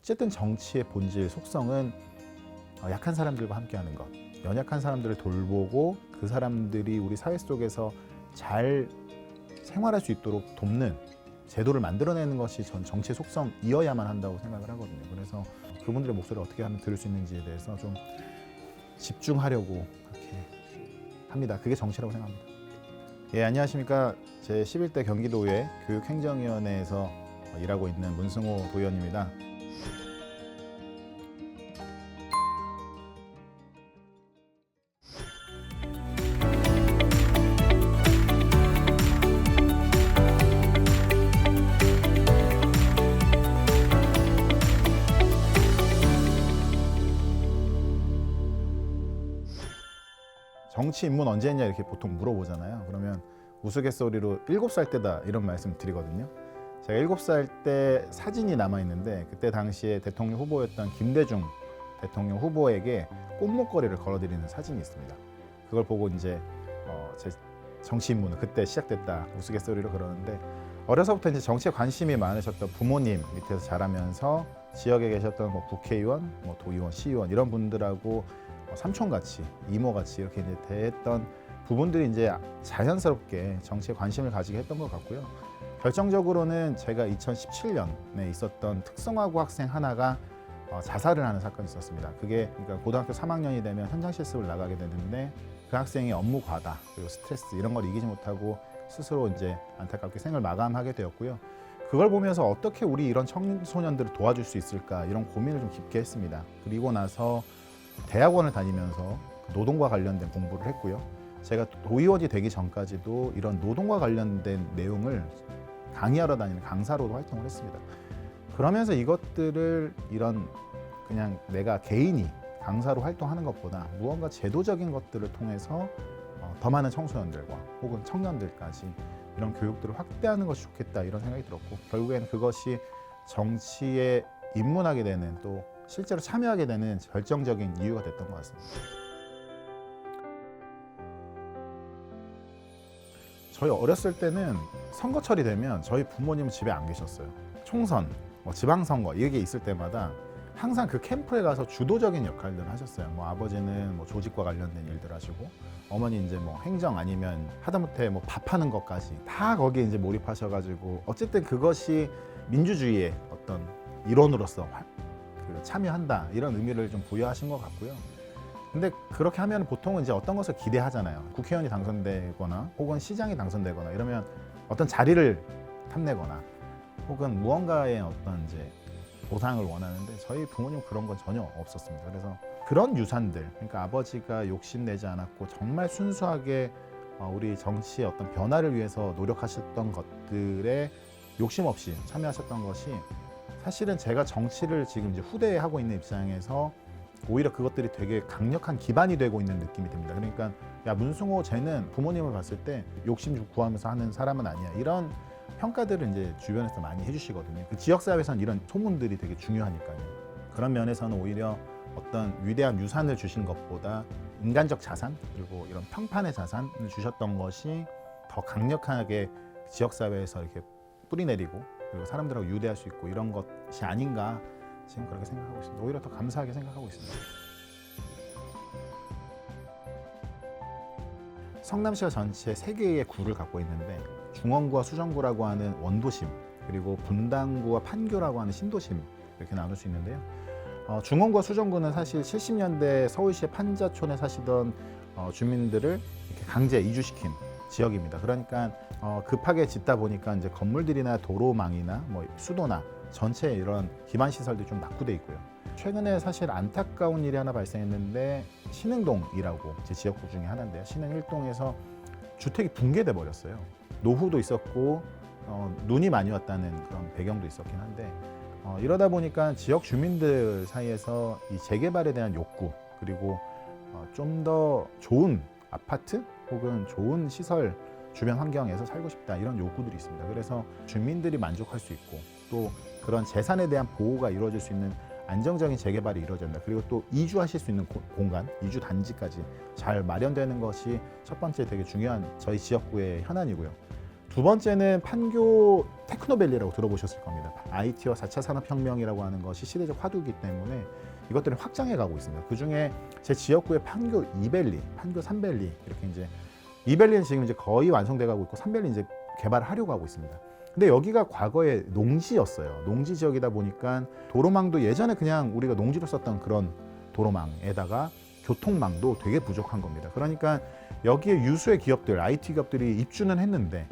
어쨌든 정치의 본질 속성은 어, 약한 사람들과 함께하는 것, 연약한 사람들을 돌보고 그 사람들이 우리 사회 속에서 잘 생활할 수 있도록 돕는 제도를 만들어내는 것이 전 정치의 속성이어야만 한다고 생각을 하거든요. 그래서 그분들의 목소리를 어떻게 하면 들을 수 있는지에 대해서 좀 집중하려고 그렇게 합니다. 그게 정치라고 생각합니다. 예, 안녕하십니까. 제 11대 경기도의 교육행정위원회에서 일하고 있는 문승호 도의원입니다. 정치 입문 언제 했냐 이렇게 보통 물어보잖아요. 그러면 우스갯소리로 일곱 살 때다 이런 말씀 드리거든요. 제가 일곱 살때 사진이 남아 있는데 그때 당시에 대통령 후보였던 김대중 대통령 후보에게 꽃목걸이를 걸어드리는 사진이 있습니다. 그걸 보고 이제 어, 제 정치 입문은 그때 시작됐다 우스갯소리로 그러는데 어려서부터 이제 정치에 관심이 많으셨던 부모님 밑에서 자라면서 지역에 계셨던 뭐 국회의원, 뭐 도의원, 시의원 이런 분들하고 뭐 삼촌같이 이모같이 이렇게 이제 대했던 부분들이 이제 자연스럽게 정치에 관심을 가지게 했던 것 같고요. 결정적으로는 제가 2017년에 있었던 특성화고 학생 하나가 어, 자살을 하는 사건이 있었습니다. 그게 그러니까 고등학교 3학년이 되면 현장 실습을 나가게 되는데 그 학생이 업무 과다 그리고 스트레스 이런 걸 이기지 못하고 스스로 이제 안타깝게 생을 마감하게 되었고요. 그걸 보면서 어떻게 우리 이런 청소년들을 도와줄 수 있을까 이런 고민을 좀 깊게 했습니다. 그리고 나서 대학원을 다니면서 노동과 관련된 공부를 했고요. 제가 도의원이 되기 전까지도 이런 노동과 관련된 내용을 강의하러 다니는 강사로도 활동을 했습니다. 그러면서 이것들을 이런 그냥 내가 개인이 강사로 활동하는 것보다 무언가 제도적인 것들을 통해서 어, 더 많은 청소년들과 혹은 청년들까지 이런 교육들을 확대하는 것이 좋겠다 이런 생각이 들었고 결국에는 그것이 정치에 입문하게 되는 또 실제로 참여하게 되는 결정적인 이유가 됐던 것 같습니다. 저희 어렸을 때는 선거철이 되면 저희 부모님은 집에 안 계셨어요. 총선, 뭐 지방선거 이게 있을 때마다 항상 그 캠프에 가서 주도적인 역할들을 하셨어요. 뭐 아버지는 뭐 조직과 관련된 일들 하시고 어머니 이제 뭐 행정 아니면 하다못해 뭐 밥하는 것까지 다 거기에 이제 몰입하셔가지고 어쨌든 그것이 민주주의의 어떤 일원으로서 화- 그 참여한다 이런 의미를 좀 부여하신 것 같고요. 근데 그렇게 하면 보통은 이제 어떤 것을 기대하잖아요. 국회의원이 당선되거나 혹은 시장이 당선되거나 이러면 어떤 자리를 탐내거나 혹은 무언가의 어떤 이제 보상을 원하는데 저희 부모님 그런 건 전혀 없었습니다. 그래서 그런 유산들, 그러니까 아버지가 욕심내지 않았고 정말 순수하게 어, 우리 정치의 어떤 변화를 위해서 노력하셨던 것들에 욕심 없이 참여하셨던 것이 사실은 제가 정치를 지금 이제 후대에 하고 있는 입장에서 오히려 그것들이 되게 강력한 기반이 되고 있는 느낌이 듭니다. 그러니까 야 문승호 쟤는 부모님을 봤을 때 욕심 좀 구하면서 하는 사람은 아니야. 이런 평가들을 이제 주변에서 많이 해주시거든요. 그 지역 사회에서는 이런 소문들이 되게 중요하니까요. 그런 면에서는 오히려 어떤 위대한 유산을 주신 것보다 인간적 자산 그리고 이런 평판의 자산을 주셨던 것이 더 강력하게 지역 사회에서 이렇게 뿌리내리고 그리고 사람들하고 유대할 수 있고 이런 것이 아닌가 지금 그렇게 생각하고 있습니다. 오히려 더 감사하게 생각하고 있습니다. 성남시가 전체 세 개의 구를 갖고 있는데 중원구와 수정구라고 하는 원도심 그리고 분당구와 판교라고 하는 신도심 이렇게 나눌 수 있는데요. 어, 중원구와 수정구는 사실 70년대 서울시의 판자촌에 사시던 어, 주민들을 강제 이주시킨 지역입니다. 그러니까 어, 급하게 짓다 보니까 이제 건물들이나 도로망이나 뭐 수도나 전체 이런 기반 시설들이 좀 낙후돼 있고요. 최근에 사실 안타까운 일이 하나 발생했는데 신흥동이라고 제 지역구 중에 하나인데요. 신흥 1동에서 주택이 붕괴돼 버렸어요. 노후도 있었고 어, 눈이 많이 왔다는 그런 배경도 있었긴 한데 어, 이러다 보니까 지역 주민들 사이에서 이 재개발에 대한 욕구 그리고 어, 좀 더 좋은 아파트 혹은 좋은 시설 주변 환경에서 살고 싶다 이런 요구들이 있습니다. 그래서 주민들이 만족할 수 있고 또 그런 재산에 대한 보호가 이루어질 수 있는 안정적인 재개발이 이루어진다. 그리고 또 이주하실 수 있는 고- 공간, 이주 단지까지 잘 마련되는 것이 첫 번째 되게 중요한 저희 지역구의 현안이고요. 두 번째는 판교 테크노밸리라고 들어보셨을 겁니다. IT와 4차 산업혁명이라고 하는 것이 시대적 화두이기 때문에 이것들을 확장해 가고 있습니다. 그 중에 제 지역구의 판교 2밸리, 판교 3밸리 이렇게 이제 2밸리는 지금 이제 거의 완성돼 가고 있고 3밸리 이제 개발하려고 하고 있습니다. 근데 여기가 과거에 농지였어요. 농지 지역이다 보니까 도로망도 예전에 그냥 우리가 농지로 썼던 그런 도로망에다가 교통망도 되게 부족한 겁니다. 그러니까 여기에 유수의 기업들, IT 기업들이 입주는 했는데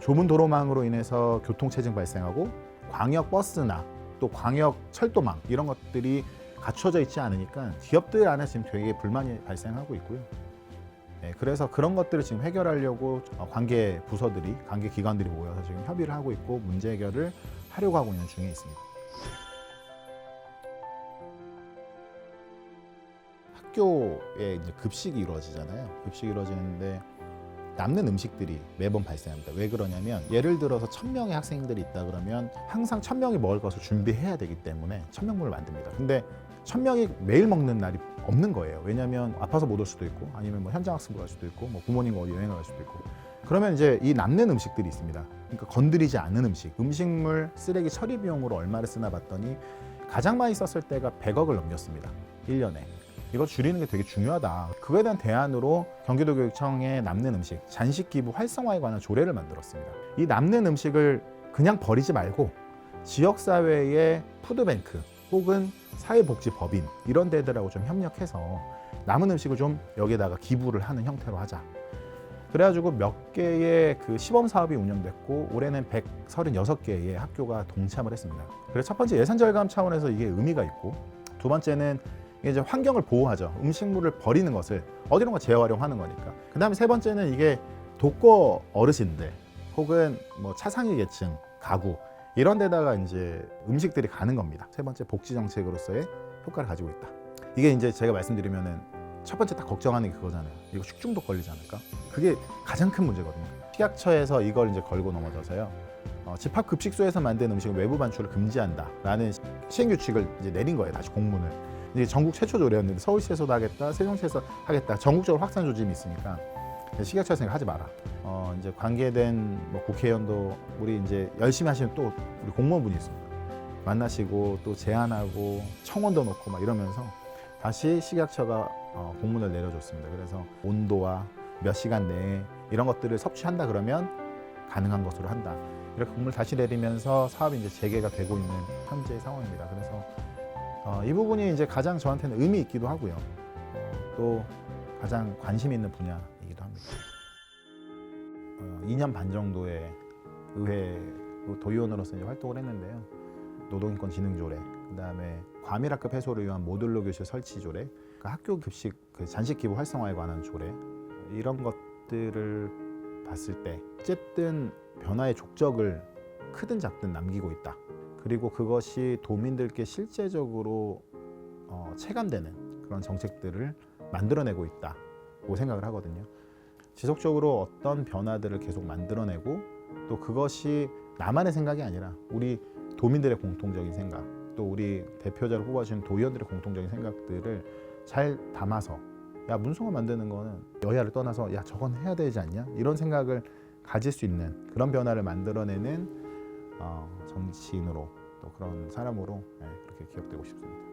좁은 도로망으로 인해서 교통체증 발생하고 광역 버스나 또 광역 철도망 이런 것들이 갖춰져 있지 않으니까 기업들 안에 지금 되게 불만이 발생하고 있고요. 네, 그래서 그런 것들을 지금 해결하려고 어, 관계 부서들이, 관계 기관들이 모여서 지금 협의를 하고 있고 문제 해결을 하려고 하고 있는 중에 있습니다. 학교에 이제 급식이 이루어지잖아요. 급식이 이루어지는데 남는 음식들이 매번 발생합니다. 왜 그러냐면 예를 들어서 천 명의 학생들이 있다 그러면 항상 천 명이 먹을 것을 준비해야 되기 때문에 천명분을 만듭니다. 근데 천 명이 매일 먹는 날이 없는 거예요. 왜냐하면 아파서 못 올 수도 있고 아니면 뭐 현장 학습을 갈 수도 있고 뭐 부모님과 어디 여행을 갈 수도 있고 그러면 이제 이 남는 음식들이 있습니다. 그러니까 건드리지 않는 음식, 음식물 쓰레기 처리 비용으로 얼마를 쓰나 봤더니 가장 많이 썼을 때가 100억을 넘겼습니다. 1년에. 이거 줄이는 게 되게 중요하다. 그거에 대한 대안으로 경기도 교육청의 남는 음식 잔식 기부 활성화에 관한 조례를 만들었습니다. 이 남는 음식을 그냥 버리지 말고 지역 사회의 푸드뱅크 혹은 사회복지법인 이런 데들하고 좀 협력해서 남은 음식을 좀 여기에다가 기부를 하는 형태로 하자. 그래가지고 몇 개의 그 시범 사업이 운영됐고 올해는 136개의 학교가 동참을 했습니다. 그래서 첫 번째 예산 절감 차원에서 이게 의미가 있고 두 번째는 이제 환경을 보호하죠. 음식물을 버리는 것을 어디론가 재활용하는 거니까. 그 다음에 세 번째는 이게 독거 어르신들 혹은 뭐 차상위 계층 가구 이런 데다가 이제 음식들이 가는 겁니다. 세 번째 복지 정책으로서의 효과를 가지고 있다. 이게 이제 제가 말씀드리면은 첫 번째 딱 걱정하는 게 그거잖아요. 이거 식중독 걸리지 않을까? 그게 가장 큰 문제거든요. 식약처에서 이걸 이제 걸고 넘어져서요. 어, 집합 급식소에서 만든 음식을 외부 반출을 금지한다라는 시행 규칙을 이제 내린 거예요. 다시 공문을. 이게 전국 최초 조례였는데 서울시에서도 하겠다, 세종시에서 하겠다. 전국적으로 확산 조짐이 있으니까 식약처에서 하지 마라. 어, 이제 관계된 뭐 국회의원도 우리 이제 열심히 하시는 또 우리 공무원분이 있습니다. 만나시고 또 제안하고 청원도 놓고 막 이러면서 다시 식약처가 어, 공문을 내려줬습니다. 그래서 온도와 몇 시간 내에 이런 것들을 섭취한다 그러면 가능한 것으로 한다. 이렇게 공문을 다시 내리면서 사업이 이제 재개가 되고 있는 현재 상황입니다. 그래서 어, 이 부분이 이제 가장 저한테는 의미 있기도 하고요. 어, 또 가장 관심 있는 분야이기도 합니다. 어, 2년 반 정도의 의회 도의원으로서 이제 활동을 했는데요. 노동인권 진흥 조례, 그다음에 과밀학급 해소를 위한 모듈러 교실 설치 조례, 그 학교 급식 그 잔식 기부 활성화에 관한 조례 이런 것들을 봤을 때 어쨌든 변화의 족적을 크든 작든 남기고 있다. 그리고 그것이 도민들께 실제적으로 어, 체감되는 그런 정책들을 만들어내고 있다고 생각을 하거든요. 지속적으로 어떤 변화들을 계속 만들어내고 또 그것이 나만의 생각이 아니라 우리 도민들의 공통적인 생각 또 우리 대표자를 뽑아주는 도의원들의 공통적인 생각들을 잘 담아서 야 문성을 만드는 거는 여야를 떠나서 야 저건 해야 되지 않냐 이런 생각을 가질 수 있는 그런 변화를 만들어내는 어, 정치인으로 또 그런 사람으로 네, 그렇게 기억되고 싶습니다.